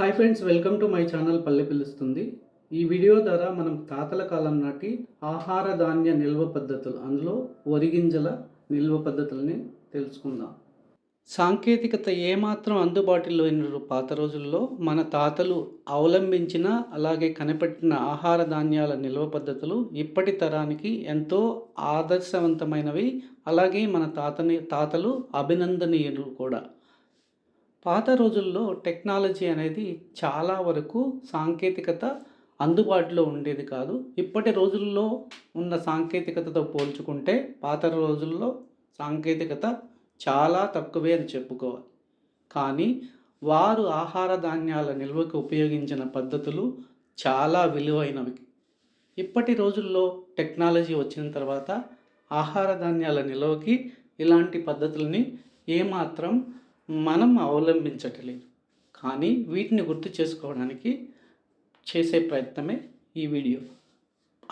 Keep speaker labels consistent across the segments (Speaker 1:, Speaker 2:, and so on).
Speaker 1: Hi friends welcome to my channel పల్లె పిలుస్తుంది ఈ వీడియో ద్వారా మనం తాతల కాలం నాటి ఆహార ధాన్య నిల్వ పద్ధతులు అందులో వరిగింజల నిల్వ పద్ధతుల్ని తెలుసుకుందాం. సాంకేతికత ఏమాత్రం అందుబాటులో లేని పాత రోజుల్లో మన తాతలు అవలంబించిన అలాగే కనిపెట్టిన ఆహార ధాన్యాల నిల్వ పద్ధతులు ఇప్పటి తరానికి ఎంతో ఆదర్శవంతమైనవి. అలాగే మన తాతని తాతలు అభినందనీయులు కూడా. పాత రోజుల్లో టెక్నాలజీ అనేది చాలా వరకు సాంకేతికత అందుబాటులో ఉండేది కాదు. ఇప్పటి రోజుల్లో ఉన్న సాంకేతికతతో పోల్చుకుంటే పాత రోజుల్లో సాంకేతికత చాలా తక్కువే అని చెప్పుకోవాలి. కానీ వారు ఆహార ధాన్యాల నిల్వకు ఉపయోగించిన పద్ధతులు చాలా విలువైనవి. ఇప్పటి రోజుల్లో టెక్నాలజీ వచ్చిన తర్వాత ఆహార ధాన్యాల నిల్వకి ఇలాంటి పద్ధతుల్ని ఏమాత్రం మనం అవలంబించట్లేదు. కానీ వీటిని గుర్తు చేసుకోవడానికి చేసే ప్రయత్నమే ఈ వీడియో.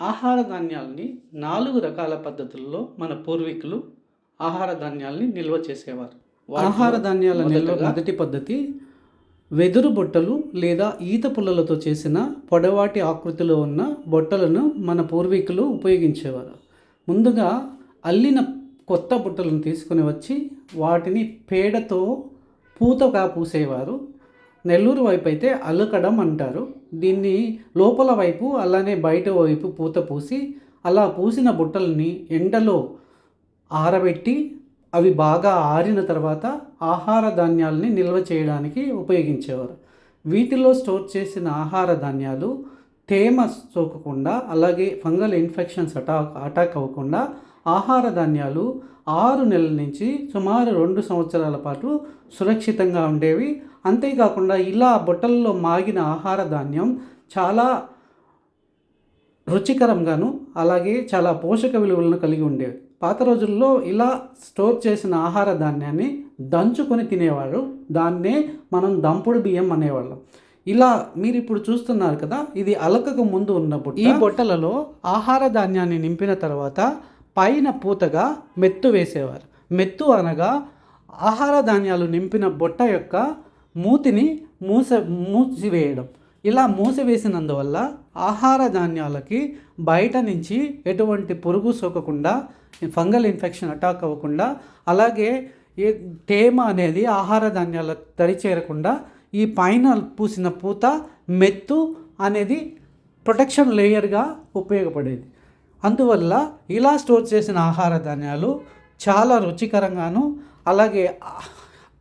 Speaker 1: ఆహార ధాన్యాలని నాలుగు రకాల పద్ధతుల్లో మన పూర్వీకులు ఆహార ధాన్యాలని నిల్వ చేసేవారు. ఆహార ధాన్యాల నిల్వ మొదటి పద్ధతి వెదురు బొట్టలు లేదా ఈత పుల్లలతో చేసిన పొడవాటి ఆకృతిలో ఉన్న బొట్టలను మన పూర్వీకులు ఉపయోగించేవారు. ముందుగా అల్లిన కొత్త బుట్టలను తీసుకుని వచ్చి వాటిని పేడతో పూతగా పూసేవారు. నెల్లూరు వైపు అయితే అలకడం అంటారు. దీన్ని లోపల వైపు అలానే బయట వైపు పూత పూసి అలా పూసిన బుట్టల్ని ఎండలో ఆరబెట్టి అవి బాగా ఆరిన తర్వాత ఆహార ధాన్యాలని నిల్వ చేయడానికి ఉపయోగించేవారు. వీటిలో స్టోర్ చేసిన ఆహార ధాన్యాలు తేమ సోకకుండా అలాగే ఫంగల్ ఇన్ఫెక్షన్స్ అటాక్ అటాక్ అవ్వకుండా ఆహార ధాన్యాలు ఆరు నెలల నుంచి సుమారు రెండు సంవత్సరాల పాటు సురక్షితంగా ఉండేవి. అంతేకాకుండా ఇలా బొట్టల్లో మాగిన ఆహార ధాన్యం చాలా రుచికరంగాను అలాగే చాలా పోషక విలువలను కలిగి ఉండేవి. పాత రోజుల్లో ఇలా స్టోర్ చేసిన ఆహార ధాన్యాన్ని దంచుకొని తినేవారు దాన్నే మనం దంపుడు బియ్యం అనేవాళ్ళం. ఇలా మీరు ఇప్పుడు చూస్తున్నారు కదా ఇది అలకకు ముందు ఉన్నప్పుడు ఈ బొట్టలలో ఆహార ధాన్యాన్ని నింపిన తర్వాత పైన పూతగా మెత్తు వేసేవారు. మెత్తు అనగా ఆహార ధాన్యాలు నింపిన బుట్ట యొక్క మూతిని మూస మూసివేయడం. ఇలా మూసివేసినందువల్ల ఆహార ధాన్యాలకి బయట నుంచి ఎటువంటి పురుగు సోకకుండా ఫంగల్ ఇన్ఫెక్షన్ అటాక్ అవ్వకుండా అలాగే ఏ తేమ అనేది ఆహార ధాన్యాల తడి చేరకుండా ఈ పైన పూసిన పూత మెత్తు అనేది ప్రొటెక్షన్ లేయర్గా ఉపయోగపడేది. అందువల్ల ఇలా స్టోర్ చేసిన ఆహార ధాన్యాలు చాలా రుచికరంగాను అలాగే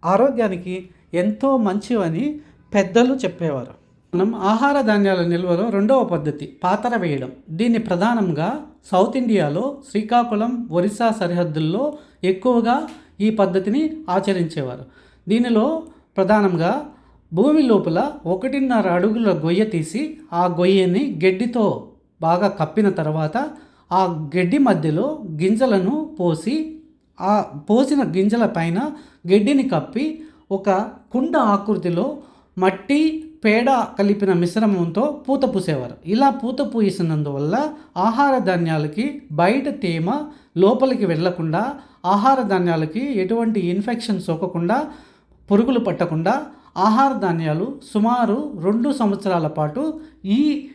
Speaker 1: ఆరోగ్యానికి ఎంతో మంచివని పెద్దలు చెప్పేవారు. మనం ఆహార ధాన్యాల నిల్వలో రెండవ పద్ధతి పాతర వేయడం. దీన్ని ప్రధానంగా సౌత్ ఇండియాలో శ్రీకాకుళం ఒరిస్సా సరిహద్దుల్లో ఎక్కువగా ఈ పద్ధతిని ఆచరించేవారు. దీనిలో ప్రధానంగా భూమి లోపల ఒకటిన్నర అడుగుల గొయ్య తీసి ఆ గొయ్యని గడ్డితో బాగా కప్పిన తర్వాత ఆ గడ్డి మధ్యలో గింజలను పోసి ఆ పోసిన గింజల పైన గడ్డిని కప్పి ఒక కుండ ఆకృతిలో మట్టి పేడ కలిపిన మిశ్రమంతో పూత పూసేవారు. ఇలా పూత పూసినందువల్ల ఆహార ధాన్యాలకి బయట తేమ లోపలికి వెళ్ళకుండా ఆహార ధాన్యాలకి ఎటువంటి ఇన్ఫెక్షన్ సోకకుండా పురుగులు పట్టకుండా ఆహార ధాన్యాలు సుమారు రెండు సంవత్సరాల పాటు ఈ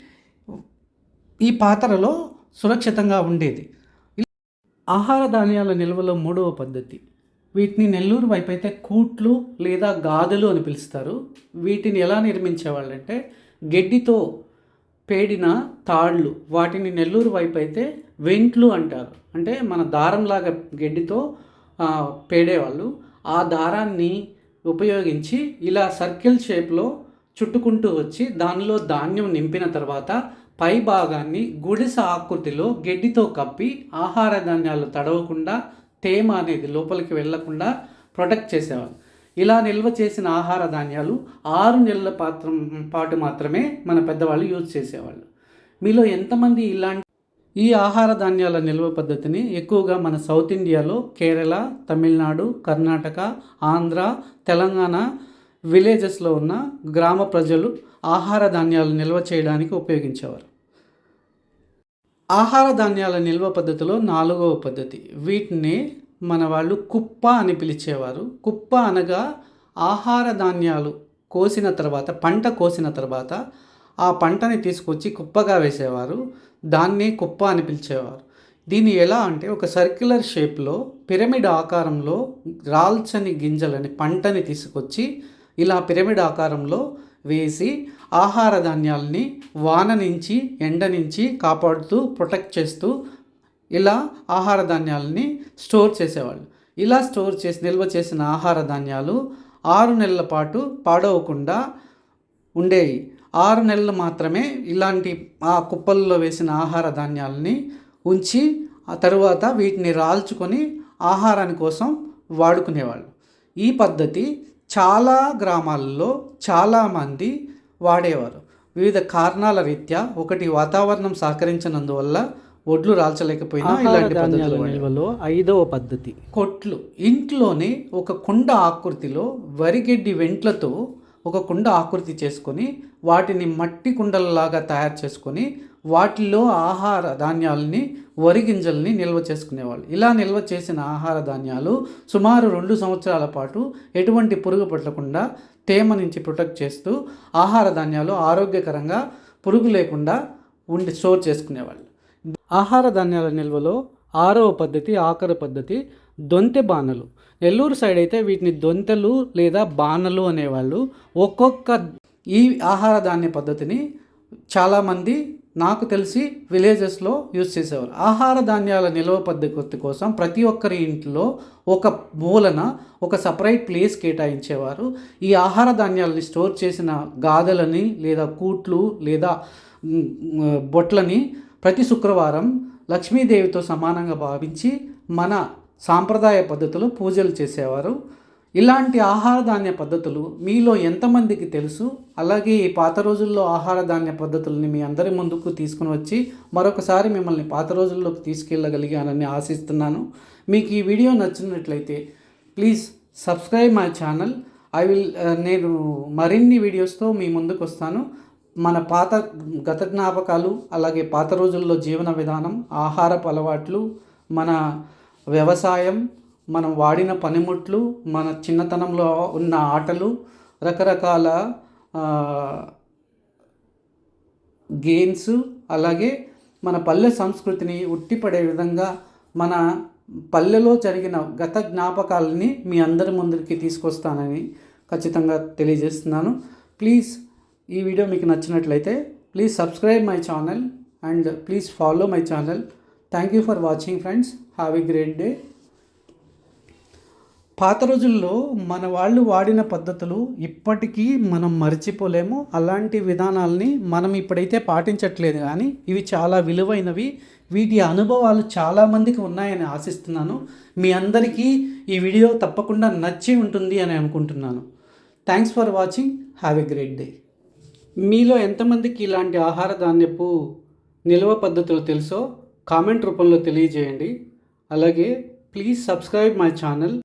Speaker 1: ఈ పాత్రలో సురక్షితంగా ఉండేది. ఆహార ధాన్యాల నిల్వలో మూడవ పద్ధతి. వీటిని నెల్లూరు వైపు అయితే కూట్లు లేదా గాదెలు అని పిలుస్తారు. వీటిని ఎలా నిర్మించేవాళ్ళంటే గడ్డితో పేడిన తాళ్ళు వాటిని నెల్లూరు వైపు అయితే వెంట్లు అంటారు. అంటే మన దారంలాగా గడ్డితో పేడేవాళ్ళు. ఆ దారాన్ని ఉపయోగించి ఇలా సర్కిల్ షేప్లో చుట్టుకుంటూ వచ్చి దానిలో ధాన్యం నింపిన తర్వాత పై భాగాన్ని గుడిస ఆకృతిలో గడ్డితో కప్పి ఆహార ధాన్యాలు తడవకుండా తేమ అనేది లోపలికి వెళ్ళకుండా ప్రొటెక్ట్ చేసేవాళ్ళు. ఇలా నిల్వ చేసిన ఆహార ధాన్యాలు ఆరు నెలల పాత్ర పాటు మాత్రమే మన పెద్దవాళ్ళు యూజ్ చేసేవాళ్ళు. మీలో ఎంతమంది ఇలాంటి ఈ ఆహార ధాన్యాల నిల్వ పద్ధతిని ఎక్కువగా మన సౌత్ ఇండియాలో కేరళ తమిళనాడు కర్ణాటక ఆంధ్ర తెలంగాణ విలేజెస్లో ఉన్న గ్రామ ప్రజలు ఆహార ధాన్యాలు నిల్వ చేయడానికి ఉపయోగించేవారు. ఆహార ధాన్యాల నిల్వ పద్ధతిలో నాలుగవ పద్ధతి. వీటిని మన వాళ్ళు కుప్ప అని పిలిచేవారు. కుప్ప అనగా ఆహార ధాన్యాలు కోసిన తర్వాత పంట కోసిన తర్వాత ఆ పంటని తీసుకొచ్చి కుప్పగా వేసేవారు. దాన్ని కుప్ప అని పిలిచేవారు. దీన్ని ఎలా అంటే ఒక సర్క్యులర్ షేప్లో పిరమిడ్ ఆకారంలో రాల్చని గింజలని పంటని తీసుకొచ్చి ఇలా పిరమిడ్ ఆకారంలో వేసి ఆహార ధాన్యాల్ని వాన నుంచి ఎండ నుంచి కాపాడుతూ ప్రొటెక్ట్ చేస్తూ ఇలా ఆహార ధాన్యాలని స్టోర్ చేసేవాళ్ళు. ఇలా స్టోర్ చేసి నిల్వ చేసిన ఆహార ధాన్యాలు ఆరు నెలల పాటు పాడవకుండా ఉండేవి ఆరు నెలలు మాత్రమే ఇలాంటి ఆ కుప్పల్లో వేసిన ఆహార ధాన్యాలని ఉంచి ఆ తరువాత వీటిని రాల్చుకొని ఆహారాని కోసం వాడుకునేవాళ్ళు. ఈ పద్ధతి చాలా గ్రామాల్లో చాలామంది వాడేవారు. వివిధ కారణాల రీత్యా ఒకటి వాతావరణం సహకరించినందువల్ల ఒడ్లు రాల్చలేకపోయినా ఇలాంటి పద్ధతులు
Speaker 2: ఐదవ పద్ధతి.
Speaker 1: కొట్లు. ఇంట్లోనే ఒక కుండ ఆకృతిలో వరిగడ్డి వెంట్లతో ఒక కుండ ఆకృతి చేసుకొని వాటిని మట్టి కుండలలాగా తయారు చేసుకొని వాటిలో ఆహార ధాన్యాలని వరి గింజల్ని నిల్వ చేసుకునేవాళ్ళు. ఇలా నిల్వ చేసిన ఆహార ధాన్యాలు సుమారు రెండు సంవత్సరాల పాటు ఎటువంటి పురుగు పట్టకుండా తేమ నుంచి ప్రొటెక్ట్ చేస్తూ ఆహార ధాన్యాలు ఆరోగ్యకరంగా పురుగు లేకుండా ఉండి స్టోర్ చేసుకునేవాళ్ళు.
Speaker 2: ఆహార ధాన్యాల నిల్వలో ఆరవ పద్ధతి ఆఖరి పద్ధతి దొంతె బాణలు. నెల్లూరు సైడ్ అయితే వీటిని దొంతెలు లేదా బాణలు అనేవాళ్ళు.
Speaker 1: ఒక్కొక్క ఈ ఆహార ధాన్య పద్ధతిని చాలామంది నాకు తెలిసి విలేజెస్లో యూజ్ చేసేవారు. ఆహార ధాన్యాల నిల్వ పద్ధతి కోసం ప్రతి ఒక్కరి ఇంట్లో ఒక మూలన ఒక సపరేట్ ప్లేస్ కేటాయించేవారు. ఈ ఆహార ధాన్యాలని స్టోర్ చేసిన గాదలని లేదా కూట్లు లేదా బొట్లని ప్రతి శుక్రవారం లక్ష్మీదేవితో సమానంగా భావించి మన సాంప్రదాయ పద్ధతిలో పూజలు చేసేవారు. ఇలాంటి ఆహార ధాన్య పద్ధతులు మీలో ఎంతమందికి తెలుసు? అలాగే ఈ పాత రోజుల్లో ఆహార ధాన్య పద్ధతుల్ని మీ అందరి ముందుకు తీసుకుని వచ్చి మరొకసారి మిమ్మల్ని పాత రోజుల్లోకి తీసుకెళ్ళగలిగానని ఆశిస్తున్నాను. మీకు ఈ వీడియో నచ్చినట్లయితే please subscribe my channel. I will నేను మరిన్ని వీడియోస్తో మీ ముందుకు వస్తాను మన పాత గత జ్ఞాపకాలు అలాగే పాత రోజుల్లో జీవన విధానం ఆహారపు అలవాట్లు మన వ్యవసాయం మనం వాడిన పనిముట్లు మన చిన్నతనంలో ఉన్న ఆటలు రకరకాల గేమ్స్ అలాగే మన పల్లె సంస్కృతిని ఉట్టిపడే విధంగా మన పల్లెలో జరిగిన గత జ్ఞాపకాలని మీ అందరి ముందరికి తీసుకొస్తానని ఖచ్చితంగా తెలియజేస్తున్నాను. ప్లీజ్ ఈ వీడియో మీకు నచ్చినట్లయితే please subscribe my channel and please follow my channel. Thank you for watching friends. Have a great day. పాత రోజుల్లో మన వాళ్ళు వాడిన పద్ధతులు ఇప్పటికీ మనం మర్చిపోలేము. అలాంటి విధానాల్ని మనం ఇప్పుడైతే పాటించట్లేదు కానీ ఇవి చాలా విలువైనవి. వీటి అనుభవాలు చాలామందికి ఉన్నాయని ఆశిస్తున్నాను. మీ అందరికీ ఈ వీడియో తప్పకుండా నచ్చి ఉంటుంది అని అనుకుంటున్నాను. Thanks for watching have a great day మీలో ఎంతమందికి ఇలాంటి ఆహార ధాన్యపు నిల్వ పద్ధతులు తెలుసో కామెంట్ రూపంలో తెలియజేయండి. అలాగే ప్లీజ్ సబ్స్క్రైబ్ మై ఛానల్